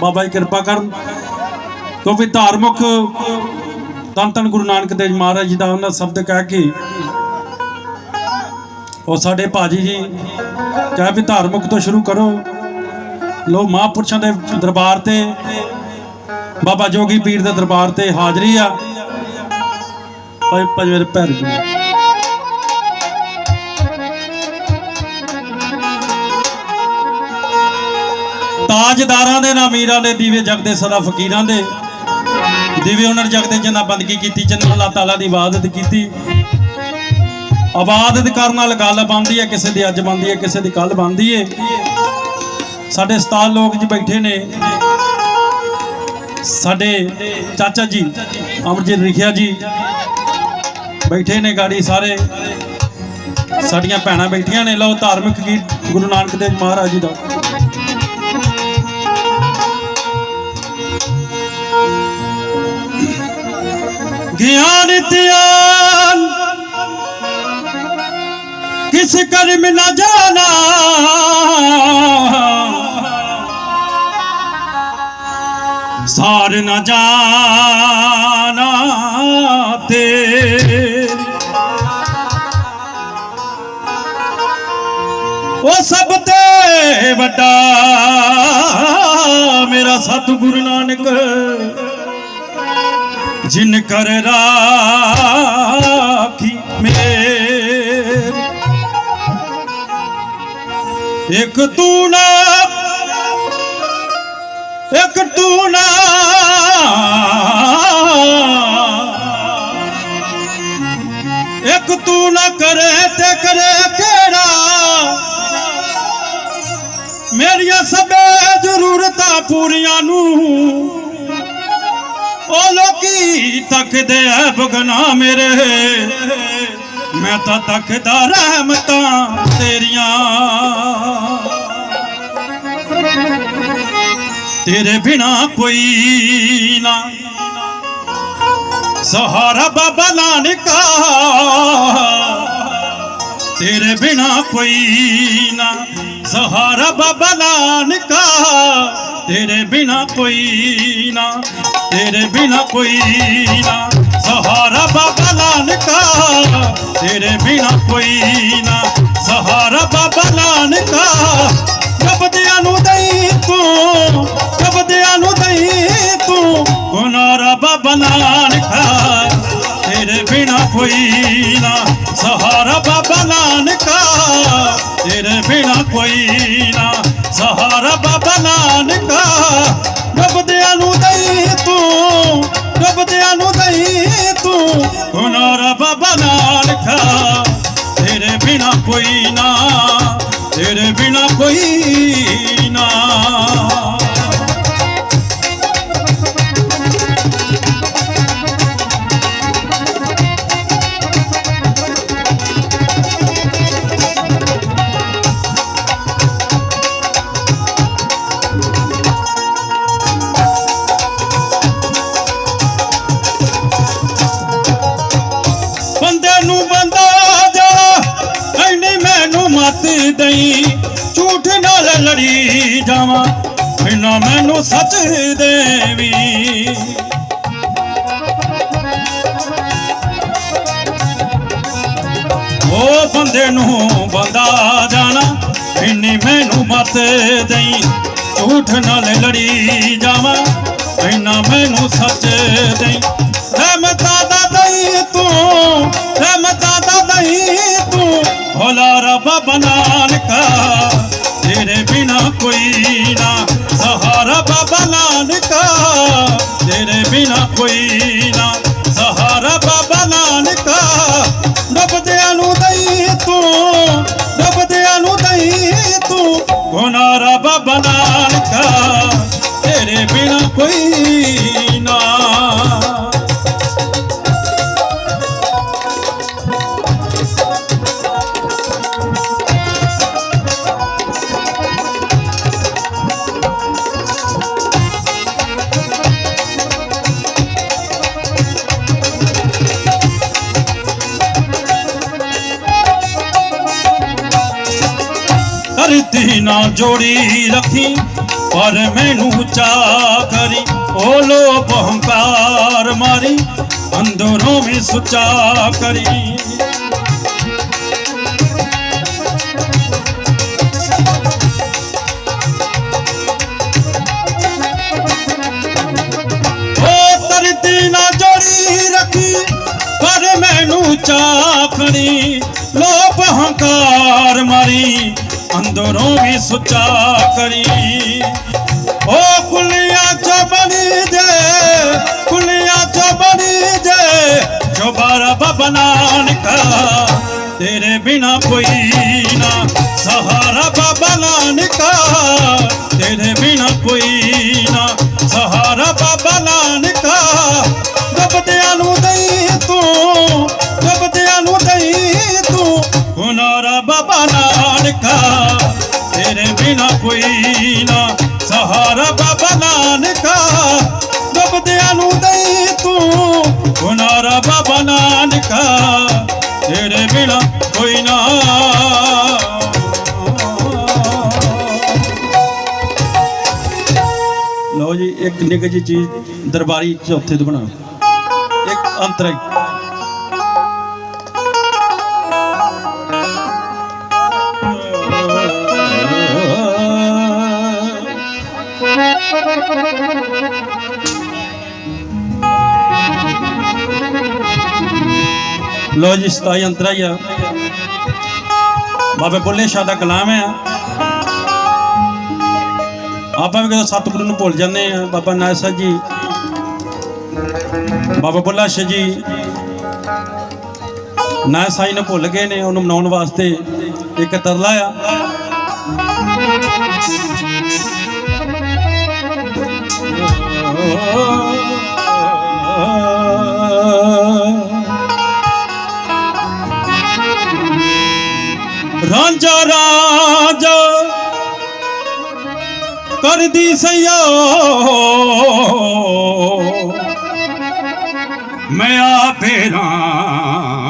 ਬਾਬਾ ਜੀ ਕਿਰਪਾ ਕਰਨ। ਕਿਉਂਕਿ ਧਾਰਮਿਕ ਧੰਨ ਧੰਨ ਗੁਰੂ ਨਾਨਕ ਦੇਵ ਮਹਾਰਾਜ ਜੀ ਦਾ ਉਹਨਾਂ ਸ਼ਬਦ ਕਹਿ ਕੇ ਉਹ ਸਾਡੇ ਭਾਜੀ ਜੀ ਕਹਿ ਵੀ ਧਾਰਮਿਕ ਤੋਂ ਸ਼ੁਰੂ ਕਰੋ। ਲੋ ਮਹਾਂਪੁਰਸ਼ਾਂ ਦੇ ਦਰਬਾਰ ਤੇ, ਬਾਬਾ ਜੋਗੀ ਪੀਰ ਦੇ ਦਰਬਾਰ ਤੇ ਹਾਜ਼ਰੀ ਆ। ਭਾਈ ਭਾਈ ਮੇਰੇ ਪੈਰ ਜੀ। ਤਾਜਦਾਰਾਂ ਦੇ ਨਾ ਅਮੀਰਾਂ ਦੇ, ਦੀਵੇ ਜਗਦੇ ਸਦਾ ਫਕੀਰਾਂ ਦੇ। ਦੀਵੇ ਉਹਨਾਂ ਨੇ ਜਗਦੇ ਜਿੰਨਾ ਬੰਦਗੀ ਕੀਤੀ ਜਿੰਨਾ ਅੱਲਾਹ ਤਾਲਾ ਦੀ ਇਬਾਦਤ ਕੀਤੀ। ਇਬਾਦਤ ਕਰਨ ਨਾਲ ਗੱਲ ਬਣਦੀ ਹੈ, ਕਿਸੇ ਦੀ ਅੱਜ ਬਣਦੀ ਹੈ, ਕਿਸੇ ਦੀ ਕੱਲ ਬਣਦੀ ਹੈ। ਸਾਡੇ ਸਤਾਲ ਲੋਕ ਜੀ ਬੈਠੇ ਨੇ। ਸਾਡੇ ਚਾਚਾ ਜੀ, ਅਮਰਜੀਤ ਰਿਖਿਆ ਜੀ ਬੈਠੇ ਨੇ ਗਾੜੀ ਸਾਰੇ। ਸਾਡੀਆਂ ਭੈਣਾਂ ਬੈਠੀਆਂ ਨੇ। ਲਓ ਧਾਰਮਿਕ ਗੀਤ ਗੁਰੂ ਨਾਨਕ ਦੇਵ ਮਹਾਰਾਜ ਜੀ ਦਾ। ਗਿਆਨ ਧਿਆਨ। ਕਿਸ ਕਰਮ ਨਾ ਜਾਣਾ। ਸਾਰ ਨਾ ਜਾਣਾ ਤੇ। ਉਹ ਸਭ ਤੇ ਵੱਡਾ ਮੇਰਾ ਸਤਿਗੁਰੂ ਨਾਨਕ। ਜਿਨ ਕਰ ਰਾਖੀ ਮੇਰ। ਇੱਕ ਤੂੰ ਨਾ, ਇੱਕ ਤੂੰ ਨਾ। ਇੱਕ ਤੂੰ ਨਾ ਕਰੇ ਤੇ ਕਰੇ ਕਿਹੜਾ। ਮੇਰੀਆਂ ਸਭੇ ਜ਼ਰੂਰਤਾਂ ਪੂਰੀਆਂ ਨੂੰ ਉਹ ਲੋਕੀ ਤੱਕਦੇ ਐ ਬਗਨਾ ਮੇਰੇ। ਮੈਂ ਤਾਂ ਤੱਕਦਾ ਰਹਿਮਤਾਂ ਤੇਰੀਆਂ। ਤੇਰੇ ਬਿਨਾ ਕੋਈ ਨਾ। ਸਹਾਰਾ ਬਾਬਾ ਨਾਨਕਾ ਤੇਰੇ ਬਿਨਾ ਕੋਈ ਨਾ। ਸਹਾਰਾ ਬਾਬਾ ਨਾਨਕਾ ਤੇਰੇ ਬਿਨਾ ਕੋਈ ਨਾ, ਤੇਰੇ ਬਿਨਾ ਕੋਈ ਨਾ। ਸਹਾਰਾ ਬਾਬਾ ਨਾਨਕਾ ਤੇਰੇ ਬਿਨਾ ਕੋਈ ਨਾ। ਸਹਾਰਾ ਬਾਬਾ ਨਾਨਕਾ ਜਪਦਿਆਂ ਨੂੰ ਦਈ ਤੂੰ, ਜਪਦਿਆਂ ਨੂੰ ਦਈ ਤੂੰ। ਗੁਨਾਰਾ ਬਾਬਾ ਨਾਨਕਾ, ਤੇਰੇ ਬਿਨਾ ਕੋਈ ਨਾ। ਸਹਾਰਾ ਬਾਬਾ ਨਾਨਕਾ, ਤੇਰੇ ਬਿਨਾ ਕੋਈ ਨਾ। ਸਹਾਰਾ ਬਾਬਾ ਨਾਨਕਾ ਜਪਦਿਆਂ ਨੂੰ ਦਈ ਤੂੰ। ਗੁਨਾਰਾ ਬਾਬਾ ਨਾਨਕਾ ਤੇਰੇ ਬਿਨਾ ਕੋਈ ਨਾ, ਤੇਰੇ ਬਿਨਾ ਕੋਈ ਨਾ। ਝੂਠ ਨਾਲ ਲੜੀ ਜਾਵਾਂ, ਬਿਨਾ ਮੈਨੂੰ ਸੱਚ ਦੇਵੀ। ਉਹ ਬੰਦੇ ਨੂੰ ਬੰਦਾ ਜਾਣਾ, ਇੰਨੀ ਮੈਨੂੰ ਮਤ ਦਈ। ਝੂਠ ਨਾਲ ਲੜੀ ਜਾਵਾਂ ਇੰਨਾ ਮੈਨੂੰ ਸੱਚ ਦੇਈ। ਰਹਿਮਤਾਂ ਦਾ ਦਈ ਤੂੰ ਰਹਿਮਤਾਂ ਦਾ ਦਈ ਤੂੰ, ਭੋਲਾ ਰੱਬ ਨਾਨਕਾ ਕੋਈ ਨਾ। ਸਹਾਰਾ ਬਾਬਾ ਨਾਨਕਾ ਤੇਰੇ ਬਿਨਾ ਕੋਈ ਤੀ ਨਾ ਜੋੜੀ ਰੱਖੀ, ਪਰ ਮੈਨੂੰ ਚਾ ਕਰੀ। ਓ ਲੋ ਹੰਕਾਰ ਮਾਰੀ, ਅੰਦਰੋਂ ਵੀ ਸੁਚਾ ਕਰੀ। ਨਾ ਜੋੜੀ ਰੱਖੀ, ਪਰ ਮੈਨੂੰ ਚਾਖਣੀ ਲੋਭ ਹੰਕਾਰ ਮਾਰੀ ਅੰਦਰੋਂ ਵੀ ਸੁਚਾ ਕਰੀ। ਓ ਕੁਲੀਆਂ ਚ ਬਣੀ ਜੇ ਕੁਲੀਆਂ ਚ ਬਣੀ ਜੇ ਜੋ ਬਾਰਾ ਬਾਬਾ ਨਾਨਕਾ, ਤੇਰੇ ਬਿਨਾ ਕੋਈ ਨਾ। ਸਹਾਰਾ ਬਾਬਾ ਨਾਨਕਾ, ਤੇਰੇ ਬਿਨਾ ਕੋਈ ਨਾ। ਸਹਾਰਾ ਬਾਬਾ ਨਾਨਕਾ ਗਬਦਿਆਂ ਨੂੰ ਗਬਦਿਆਂ ਨੂੰ ਦਈ ਤੂੰ। ਹੁਨਾਰਾ ਬਾਬਾ ਨਾਨਕਾ, ਤੇਰੇ ਬਿਨਾ ਕੋਈ ਨਾ। ਲਓ ਜੀ, ਇੱਕ ਨਿੱਘ ਜੀ ਚੀਜ਼ ਦਰਬਾਰੀ ਚੌਥੇ ਤੋਂ ਬਣਾ ਇੱਕ ਅੰਤਰ ਲੋ ਜੀ 27 ਅੰਤਰਾ ਹੀ ਆ। ਬਾਬੇ ਬੁੱਲੇ ਸ਼ਾਹ ਦਾ ਕਲਾਮ ਹੈ। ਆਪਾਂ ਵੀ ਕਦੋਂ ਸਤਿਗੁਰੂ ਨੂੰ ਭੁੱਲ ਜਾਂਦੇ ਆ ਬਾਬਾ ਨਾਇਰ ਸਾਹਿਬ ਜੀ, ਬਾਬਾ ਬੁੱਲਾ ਸ਼ਾਹ ਜੀ ਨਾਇਰ ਸਾਹਿਬ ਨੂੰ ਭੁੱਲ ਗਏ ਨੇ। ਉਹਨੂੰ ਮਨਾਉਣ ਵਾਸਤੇ ਇੱਕ ਤਰਲਾ ਆ। ਰਾਂਝਾ ਰਾਜ ਕਰਦੀ ਸਈਓ। ਮੈਂ ਆਪੇ ਰਾਂ